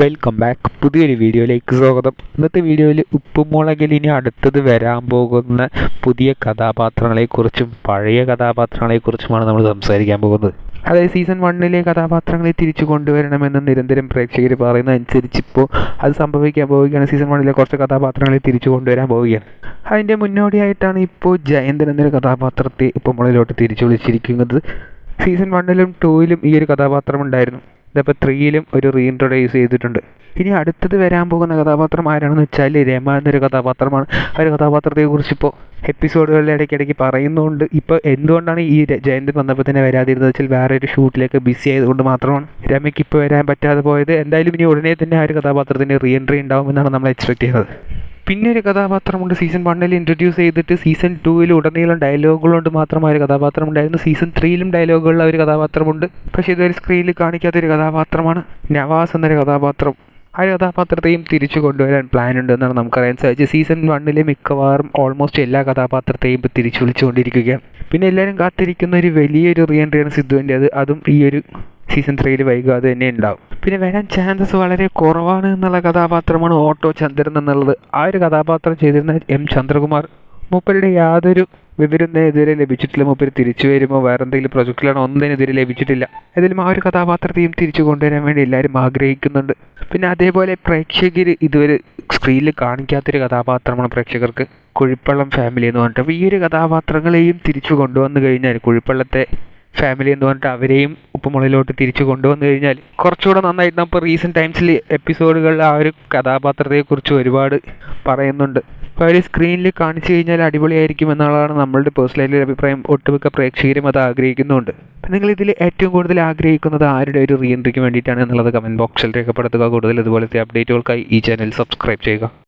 Welcome back പുതിയൊരു വീഡിയോയിലേക്ക് സ്വാഗതം. ഇന്നത്തെ വീഡിയോയിൽ ഉപ്പുമുളകിൽ ഇനി അടുത്തത് വരാൻ പോകുന്ന പുതിയ കഥാപാത്രങ്ങളെക്കുറിച്ചും പഴയ കഥാപാത്രങ്ങളെക്കുറിച്ചുമാണ് നമ്മൾ സംസാരിക്കാൻ പോകുന്നത്. അതായത് സീസൺ വണ്ണിലെ കഥാപാത്രങ്ങളെ തിരിച്ചു കൊണ്ടുവരണമെന്ന് നിരന്തരം പ്രേക്ഷകർ പറയുന്ന അനുസരിച്ച് ഇപ്പോൾ അത് സംഭവിക്കാൻ പോവുകയാണ്. സീസൺ വണ്ണിലെ കുറച്ച് കഥാപാത്രങ്ങളെ തിരിച്ചു കൊണ്ടുവരാൻ പോവുകയാണ്. അതിന്റെ മുന്നോടിയായിട്ടാണ് ഇപ്പോൾ ജയന്തൻ എന്നൊരു കഥാപാത്രത്തെ ഉപ്പുമുളകിലോട്ട് തിരിച്ചു വിളിച്ചിരിക്കുന്നത്. സീസൺ വണ്ണിലും ടൂവിലും ഈ ഒരു കഥാപാത്രം ഉണ്ടായിരുന്നു. ഇതിപ്പോൾ ത്രീയിലും ഒരു റീഇൻട്രൊഡ്യൂസ് ചെയ്തിട്ടുണ്ട്. ഇനി അടുത്തത് വരാൻ പോകുന്ന കഥാപാത്രം ആരാണെന്ന് വെച്ചാൽ രമ എന്നൊരു കഥാപാത്രമാണ്. ആ ഒരു കഥാപാത്രത്തെക്കുറിച്ച് ഇപ്പോൾ എപ്പിസോഡുകളിൽ ഇടയ്ക്കിടയ്ക്ക് പറയുന്നുണ്ട്. ഇപ്പോൾ എന്തുകൊണ്ടാണ് ഈ ജയന്ത് വന്നപ്പോൾ തന്നെ വരാതിരുന്നത്? വെച്ചാൽ വേറെ ഒരു ഷൂട്ടിലേക്ക് ബിസി ആയതുകൊണ്ട് മാത്രമാണ്. രമയ്ക്ക് ഇപ്പോൾ വരാൻ പറ്റാതെ പോയത്. എന്തായാലും ഇനി ഉടനെ തന്നെ ആ ഒരു കഥാപാത്രത്തിന്റെ റീ എൻട്രി ഉണ്ടാവുമെന്നാണ് നമ്മൾ എക്സ്പെക്ട് ചെയ്യുന്നത്. പിന്നെ ഒരു കഥാപാത്രമുണ്ട്. സീസൺ വണ്ണിൽ ഇൻട്രൊഡ്യൂസ് ചെയ്തിട്ട് സീസൺ ടൂവിൽ ഉടനീളം ഡയലോഗുകൾ കൊണ്ട് മാത്രം ആ ഒരു കഥാപാത്രം ഉണ്ടായിരുന്നു സീസൺ ത്രീയിലും ഡയലോഗുകളുള്ള ഒരു കഥാപാത്രമുണ്ട്. പക്ഷേ ഇതൊരു സ്ക്രീനിൽ കാണിക്കാത്തൊരു കഥാപാത്രമാണ് നവാസ് എന്നൊരു കഥാപാത്രം. ആ കഥാപാത്രത്തെയും തിരിച്ചു കൊണ്ടുവരാൻ പ്ലാൻ ഉണ്ടെന്നാണ് നമുക്കറിയാൻ സാധിച്ചത്. സീസൺ വണ്ണിലെ മിക്കവാറും ഓൾമോസ്റ്റ് എല്ലാ കഥാപാത്രത്തെയും ഇപ്പോൾ തിരിച്ചു വിളിച്ചുകൊണ്ടിരിക്കുകയാണ്. പിന്നെ എല്ലാവരും കാത്തിരിക്കുന്ന ഒരു വലിയൊരു റീ എൻട്രിയാണ് സിദ്ധുവിന്റെ അത് അതും ഈ ഒരു സീസൺ ത്രീയിൽ വൈകാതെ തന്നെ ഉണ്ടാവും. പിന്നെ വരാൻ ചാൻസസ് വളരെ കുറവാണ് എന്നുള്ള കഥാപാത്രമാണ് ഓട്ടോ ചന്ദ്രൻ എന്നുള്ളത്. ആ ഒരു കഥാപാത്രം ചെയ്തിരുന്ന എം ചന്ദ്രകുമാർ. മൂപ്പരുടെ യാതൊരു വിവരം തന്നെ ഇതുവരെ ലഭിച്ചിട്ടില്ല. മൂപ്പര് തിരിച്ചു വരുമോ വേറെ എന്തെങ്കിലും പ്രൊജക്റ്റിലാണോ ഒന്നും ഇതുവരെ ലഭിച്ചിട്ടില്ല. ഏതായാലും ആ ഒരു കഥാപാത്രത്തെയും തിരിച്ചു കൊണ്ടുവരാൻ വേണ്ടി എല്ലാവരും ആഗ്രഹിക്കുന്നുണ്ട്. പിന്നെ അതേപോലെ പ്രേക്ഷകർ ഇതുവരെ സ്ക്രീനിൽ കാണിക്കാത്തൊരു കഥാപാത്രമാണ് പ്രേക്ഷകർക്ക് കുഴിപ്പള്ളം ഫാമിലി എന്ന് പറഞ്ഞിട്ട്. അപ്പോൾ ഈ ഒരു കഥാപാത്രങ്ങളെയും തിരിച്ചു കൊണ്ടുവന്നു കഴിഞ്ഞാൽ കുഴിപ്പള്ളത്തെ ഫാമിലി എന്ന് പറഞ്ഞിട്ട് അവരെയും ഉപ്പുമുളയിലോട്ട് തിരിച്ചു കൊണ്ടുവന്നു കഴിഞ്ഞാൽ കുറച്ചുകൂടെ നന്നായിട്ട്. നമ്മൾ റീസെന്റ് ടൈംസിൽ എപ്പിസോഡുകളിൽ ആ ഒരു കഥാപാത്രത്തെക്കുറിച്ച് ഒരുപാട് പറയുന്നുണ്ട്. അപ്പോൾ അവർ സ്ക്രീനിൽ കാണിച്ചു കഴിഞ്ഞാൽ അടിപൊളിയായിരിക്കും എന്നുള്ളതാണ് നമ്മളുടെ പേഴ്സണലി അഭിപ്രായം. ഒട്ടുമിക്ക പ്രേക്ഷകരും അത് ആഗ്രഹിക്കുന്നുണ്ട്. അപ്പം നിങ്ങൾ ഇതിൽ ഏറ്റവും കൂടുതൽ ആഗ്രഹിക്കുന്നത് ആരുടെ ഒരു റീ എൻട്രിക്ക് വേണ്ടിയിട്ടാണ് എന്നുള്ളത് കമന്റ് ബോക്സിൽ രേഖപ്പെടുത്തുക. കൂടുതൽ ഇതുപോലത്തെ അപ്ഡേറ്റുകൾക്കായി ഈ ചാനൽ സബ്സ്ക്രൈബ് ചെയ്യുക.